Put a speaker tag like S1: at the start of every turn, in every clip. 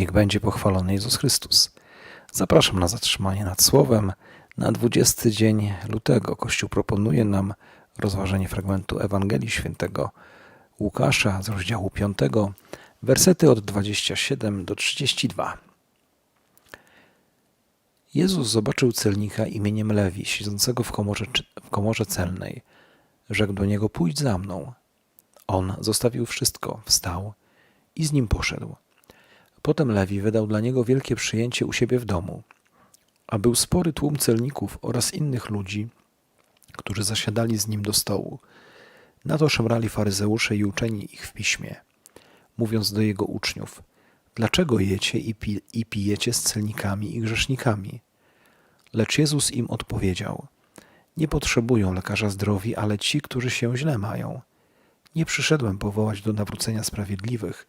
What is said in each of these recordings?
S1: Niech będzie pochwalony Jezus Chrystus. Zapraszam na zatrzymanie nad Słowem. Na 20 dzień lutego Kościół proponuje nam rozważenie fragmentu Ewangelii Świętego Łukasza z rozdziału 5, wersety od 27 do 32. Jezus zobaczył celnika imieniem Lewi, siedzącego w komorze, w komorze celnej. Rzekł do niego: Pójdź za mną. On zostawił wszystko, wstał i z nim poszedł. Potem Lewi wydał dla niego wielkie przyjęcie u siebie w domu, a był spory tłum celników oraz innych ludzi, którzy zasiadali z nim do stołu. Na to szemrali faryzeusze i uczeni ich w piśmie, mówiąc do jego uczniów: Dlaczego jecie i, pi- i pijecie z celnikami i grzesznikami? Lecz Jezus im odpowiedział: Nie potrzebują lekarza zdrowi, ale ci, którzy się źle mają. Nie przyszedłem powołać do nawrócenia sprawiedliwych,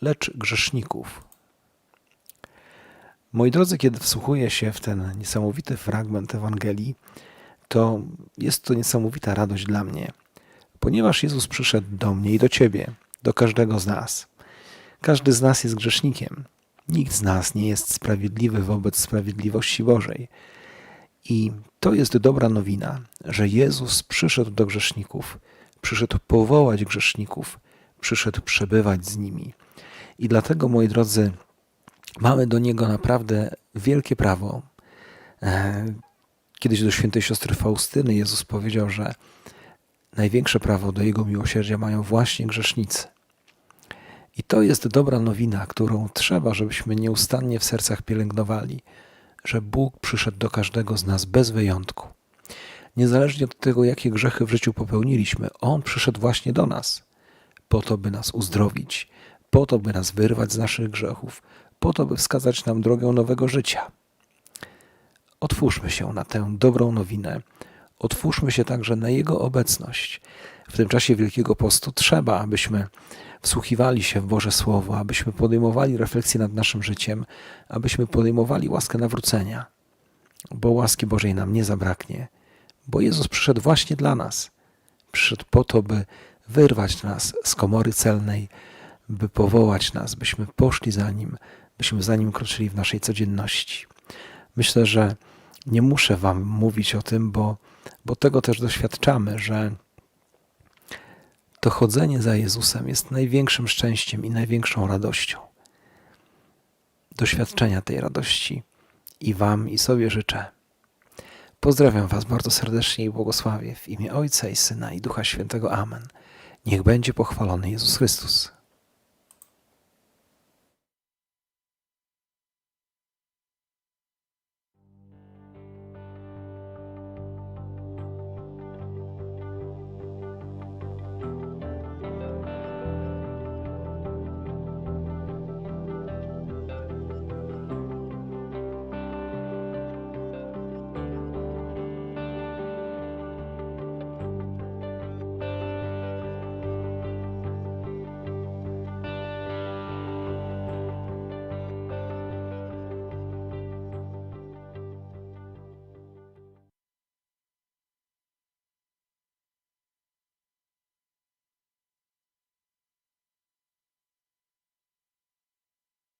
S1: lecz grzeszników. Moi drodzy, kiedy wsłuchuję się w ten niesamowity fragment Ewangelii, to jest to niesamowita radość dla mnie, ponieważ Jezus przyszedł do mnie i do ciebie, do każdego z nas. Każdy z nas jest grzesznikiem. Nikt z nas nie jest sprawiedliwy wobec sprawiedliwości Bożej. I to jest dobra nowina, że Jezus przyszedł do grzeszników, przyszedł powołać grzeszników, przyszedł przebywać z nimi. I dlatego, moi drodzy, mamy do Niego naprawdę wielkie prawo. E, Kiedyś do świętej siostry Faustyny Jezus powiedział, że największe prawo do Jego miłosierdzia mają właśnie grzesznicy. I to jest dobra nowina, którą trzeba, żebyśmy nieustannie w sercach pielęgnowali, że Bóg przyszedł do każdego z nas bez wyjątku. Niezależnie od tego, jakie grzechy w życiu popełniliśmy, On przyszedł właśnie do nas, po to, by nas uzdrowić, po to, by nas wyrwać z naszych grzechów, po to, by wskazać nam drogę nowego życia. Otwórzmy się na tę dobrą nowinę. Otwórzmy się także na Jego obecność. W tym czasie Wielkiego Postu trzeba, abyśmy wsłuchiwali się w Boże Słowo, abyśmy podejmowali refleksję nad naszym życiem, abyśmy podejmowali łaskę nawrócenia, bo łaski Bożej nam nie zabraknie, bo Jezus przyszedł właśnie dla nas. Przyszedł po to, by wyrwać nas z komory celnej, by powołać nas, byśmy poszli za Nim, byśmy za Nim kroczyli w naszej codzienności. Myślę, że nie muszę Wam mówić o tym, bo, bo tego też doświadczamy, że to chodzenie za Jezusem jest największym szczęściem i największą radością. Doświadczenia tej radości i Wam, i sobie życzę. Pozdrawiam Was bardzo serdecznie i błogosławię w imię Ojca i Syna i Ducha Świętego. Amen. Niech będzie pochwalony Jezus Chrystus.